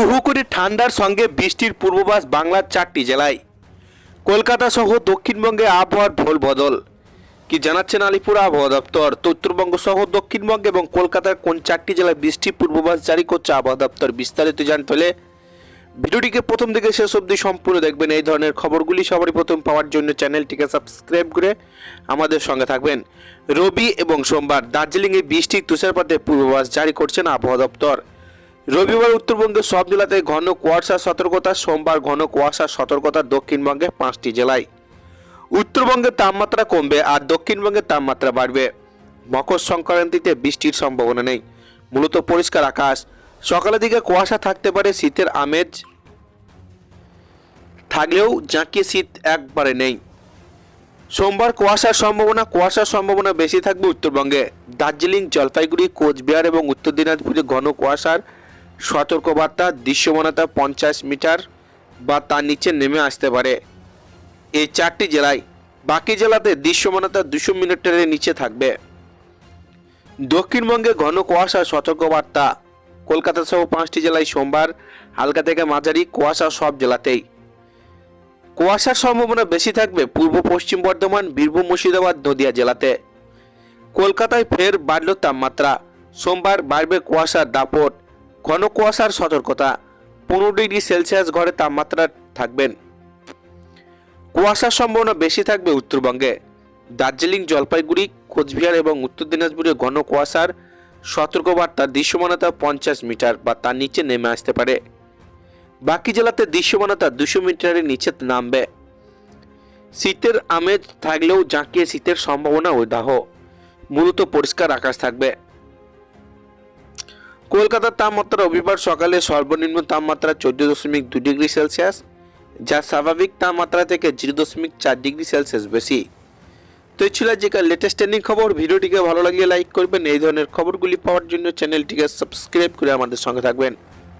হু হু করে ঠান্ডার সঙ্গে বৃষ্টির পূর্বাভাস বাংলার চারটি জেলায়। কলকাতা সহ দক্ষিণবঙ্গে আবহাওয়ার ভোল বদল। কি জানাচ্ছেন আলিপুর আবহাওয়া দপ্তর? উত্তরবঙ্গ সহ দক্ষিণবঙ্গ এবং কলকাতার কোন চারটি জেলায় বৃষ্টির পূর্বাভাস জারি করছে আবহাওয়া দপ্তর বিস্তারিত জানতে হলে ভিডিওটিকে প্রথম থেকে শেষ অবধি সম্পূর্ণ দেখবেন। এই ধরনের খবরগুলি সবারই প্রথম পাওয়ার জন্য চ্যানেলটিকে সাবস্ক্রাইব করে আমাদের সঙ্গে থাকবেন। রবি এবং সোমবার দার্জিলিংয়ে বৃষ্টি তুষারপাতের পূর্বাভাস জারি করছেন আবহাওয়া দপ্তর। রবিবার উত্তরবঙ্গের সব জেলাতে ঘন কুয়াশার সতর্কতা, সোমবার ঘন কুয়াশার সতর্কতা দক্ষিণবঙ্গে পাঁচটি জেলায়। উত্তরবঙ্গের তাপমাত্রা কমবে আর দক্ষিণবঙ্গের তাপমাত্রা বাড়বে। মকর সংক্রান্তিতে বৃষ্টির সম্ভাবনা নেই। মূলত পরিষ্কার আকাশ। সকালের দিকে কুয়াশা থাকতে পারে শীতের আমেজ। থাকলেও জাঁকিয়ে শীত একবারে নেই। সোমবার কুয়াশার সম্ভাবনা কুয়াশার সম্ভাবনা বেশি থাকবে উত্তরবঙ্গে। দার্জিলিং, জলপাইগুড়ি, কোচবিহার এবং উত্তর দিনাজপুরে ঘন কুয়াশার সতর্কবার্তা, দৃশ্যমানতা পঞ্চাশ মিটার বা তার নিচে নেমে আসতে পারে। এই চারটি জেলায় বাকি জেলাতে দৃশ্যমানতা দুশো মিটারের নিচে থাকবে। দক্ষিণবঙ্গে ঘন কুয়াশা সতর্কবার্তা। কলকাতা সহ পাঁচটি জেলায় সোমবার, হালকা থেকে মাঝারি কুয়াশা সব জেলাতেই। কুয়াশার সম্ভাবনা বেশি থাকবে পূর্ব পশ্চিম বর্ধমান, বীরভূম, মুর্শিদাবাদ, নদিয়া জেলাতে। কলকাতায় ফের বাড়ল তাপমাত্রা। সোমবার বাড়বে কুয়াশার দাপট। ঘন কুয়াশার সতর্কতা, পনেরো ডিগ্রি সেলসিয়াস ঘরে তাপমাত্রা থাকবেন। কুয়াশার সম্ভাবনা বেশি থাকবে উত্তরবঙ্গে। দার্জিলিং, জলপাইগুড়ি, কোচবিহার এবং উত্তর দিনাজপুরে ঘন কুয়াশার সতর্কবার্তা দৃশ্যমানতা পঞ্চাশ মিটার বা তার নিচে নেমে আসতে পারে। বাকি জেলাতে দৃশ্যমানতা দুশো মিটারের নিচে নামবে। শীতের আমেজ থাকলেও জাঁকিয়ে শীতের সম্ভাবনা উদাহ। মূলত পরিষ্কার আকাশ থাকবে। কলকাতার তাপমাত্রা রবিবার সকালে সর্বনিম্ন তাপমাত্রা চোদ্দ দশমিক দু ডিগ্রি সেলসিয়াস, যা স্বাভাবিক তাপমাত্রা থেকে জিরো দশমিক চার ডিগ্রি সেলসিয়াস বেশি। তো ছিল আজকের লেটেস্ট ট্রেন্ডিং খবর। ভিডিওটিকে ভালো লাগলে লাইক করবেন। এই ধরনের খবরগুলি পাওয়ার জন্য চ্যানেলটিকে সাবস্ক্রাইব করে আমাদের সঙ্গে থাকবেন।